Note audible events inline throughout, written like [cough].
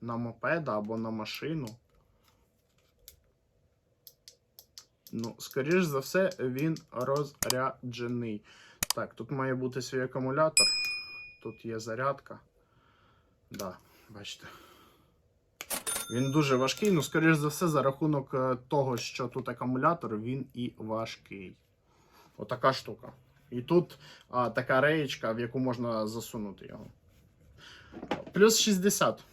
на мопеда або на машину. Ну, скоріш за все, він розряджений. Так, тут має бути свій акумулятор. Тут є зарядка. Да, бачите. Він дуже важкий, ну, скоріш за все, за рахунок е, того, що тут акумулятор, він і важкий. Отака штука. І тут а, така реєчка, в яку можна засунути його. Плюс 60.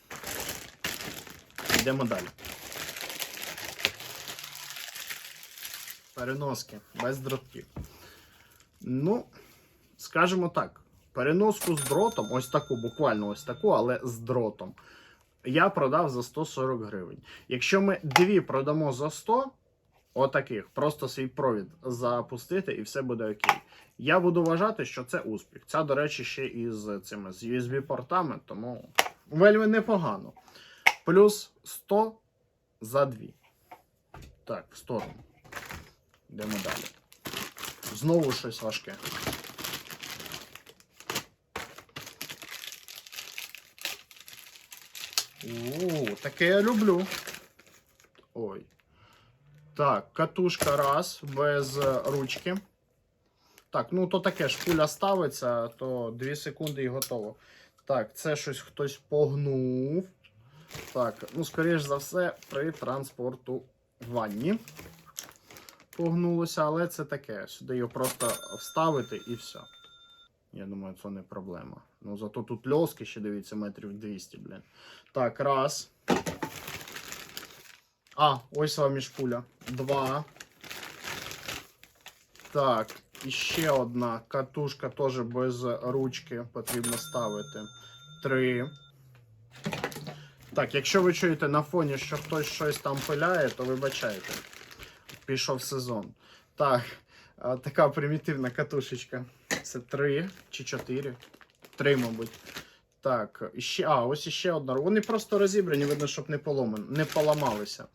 Йдемо далі. Переноски без дротків. Ну, скажімо так, переноску з дротом, ось таку, буквально ось таку, але з дротом. Я продав за 140 гривень. Якщо ми дві продамо за 100, отаких, просто свій провід запустити і все буде окей. Я буду вважати, що це успіх. Ця, до речі, ще із цими з USB-портами, тому вельми непогано. Плюс 100 за дві. Так, в сторону. Йдемо далі. Знову щось важке. У, таке я люблю. Ой. Так, катушка раз, без ручки. Так, ну то таке ж пуля ставиться, то 2 секунди і готово. Так, це щось хтось погнув. Так, ну, скоріш за все, при транспортуванні погнулося, але це таке. Сюди його просто вставити і все. Я думаю, це не проблема. Ну, зато тут льоски ще дивіться, метрів 200, блін. Так, раз. А, ось вам між пуля. Два. Так, і ще одна катушка теж без ручки потрібно ставити. Три. Так, якщо ви чуєте на фоні, що хтось щось там пиляє, то вибачайте. Пішов сезон. Так, така примітивна катушечка. Це три чи чотири. Три, мабуть. Так, ще, а, ось іще одна. Вони просто розібрані, видно, щоб не поломан, не поламалися.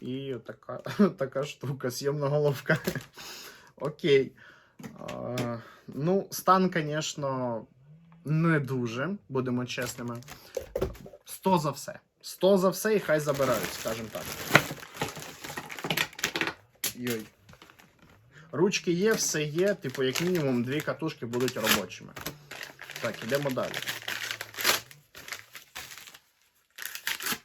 І така, [laughs] така штука, з'ємна головка. [laughs] Окей. Ну, стан, звісно, не дуже, будемо чесними. 100 за все. 100 за все і хай забирають, скажімо так. Йой. Ручки є, все є, типу, як мінімум, дві катушки будуть робочими. Так, ідемо далі.